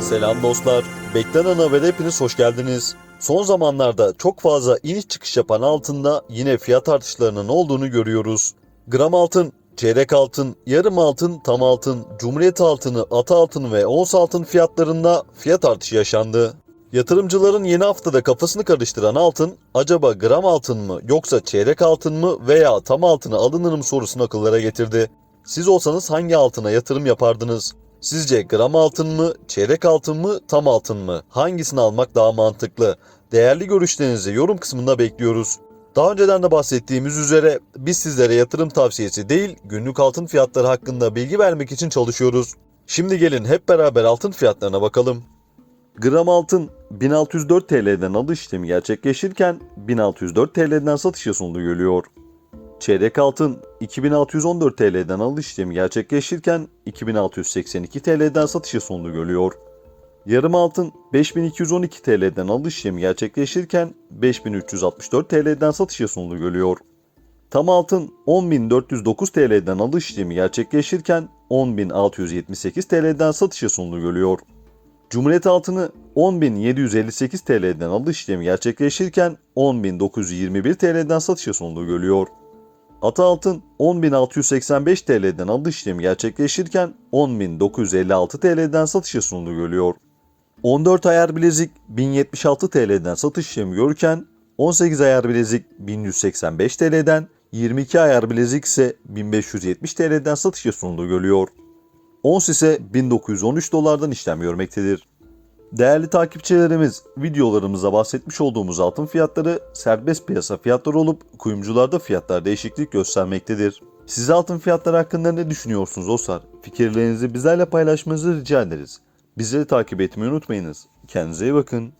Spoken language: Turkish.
Selam dostlar. Beklenen habere hepiniz hoş geldiniz. Son zamanlarda çok fazla iniş çıkış yapan altında yine fiyat artışlarının olduğunu görüyoruz. Gram altın, çeyrek altın, yarım altın, tam altın, cumhuriyet altını, ata altın ve ons altın fiyatlarında fiyat artışı yaşandı. Yatırımcıların yeni haftada kafasını karıştıran altın, acaba gram altın mı yoksa çeyrek altın mı veya tam altını alınır mı sorusunu akıllara getirdi. Siz olsanız hangi altına yatırım yapardınız? Sizce gram altın mı, çeyrek altın mı, tam altın mı? Hangisini almak daha mantıklı? Değerli görüşlerinizi yorum kısmında bekliyoruz. Daha önceden de bahsettiğimiz üzere biz sizlere yatırım tavsiyesi değil, günlük altın fiyatları hakkında bilgi vermek için çalışıyoruz. Şimdi gelin hep beraber altın fiyatlarına bakalım. Gram altın 1604 TL'den alış işlemi gerçekleşirken 1604 TL'den satışa sunulu görülüyor. Çeyrek altın 2614 TL'den alış işlemi gerçekleşirken 2682 TL'den satışa sunulu görülüyor. Yarım altın 5212 TL'den alış işlemi gerçekleşirken 5364 TL'den satışa sunulu görülüyor. Tam altın 10.409 TL'den alış işlemi gerçekleşirken 10.678 TL'den satışa sunulu görülüyor. Cumhuriyet altını 10.758 TL'den alış işlemi gerçekleşirken 10.921 TL'den satışa sunulu görülüyor. Ata altın 10.685 TL'den alış işlemi gerçekleşirken 10.956 TL'den satışa sunulu görülüyor. 14 ayar bilezik 1076 TL'den satış işlemi görürken 18 ayar bilezik 1185 TL'den 22 ayar bilezik ise 1570 TL'den satışa sunulu görülüyor. Ons ise 1913 dolardan işlem görmektedir. Değerli takipçilerimiz, videolarımızda bahsetmiş olduğumuz altın fiyatları serbest piyasa fiyatları olup kuyumcularda fiyatlar değişiklik göstermektedir. Siz altın fiyatları hakkında ne düşünüyorsunuz dostlar? Fikirlerinizi bizlerle paylaşmanızı rica ederiz. Bizleri takip etmeyi unutmayınız. Kendinize iyi bakın.